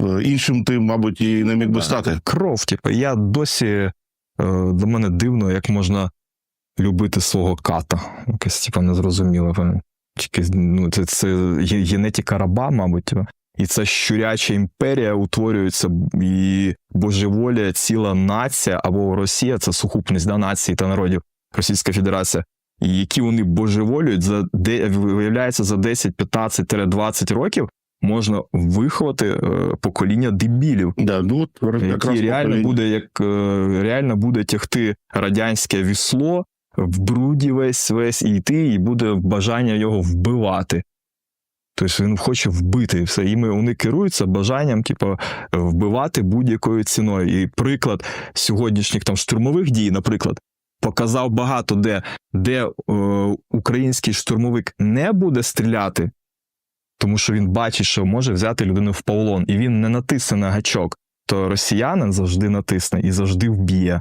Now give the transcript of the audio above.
е, іншим ти, мабуть, і не міг би стати. Кров, типу, я досі е, до мене дивно, як можна любити свого ката. Якесь, типу, незрозуміло. Якесь, Ну, це, це генетика раба, мабуть. типу. І ця щуряча імперія утворюється, і божеволія, ціла нація або Росія це сукупність да, нації та народів Російська Федерація, і які вони божеволюють за де виявляється за 10, 15, 20 років можна виховати е, покоління дебілів, Да, ну, який реально покоління. буде як е, реально буде тягти радянське вісло в бруді весь весь і йти, і буде бажання його вбивати. Тобто він хоче вбити все. І ми, вони керуються бажанням, типу, вбивати будь-якою ціною. І приклад сьогоднішніх там штурмових дій, наприклад, показав багато де, де е, український штурмовик не буде стріляти, тому що він бачить, що може взяти людину в полон, і він не натисне на гачок, то росіянин завжди натисне і завжди вб'є.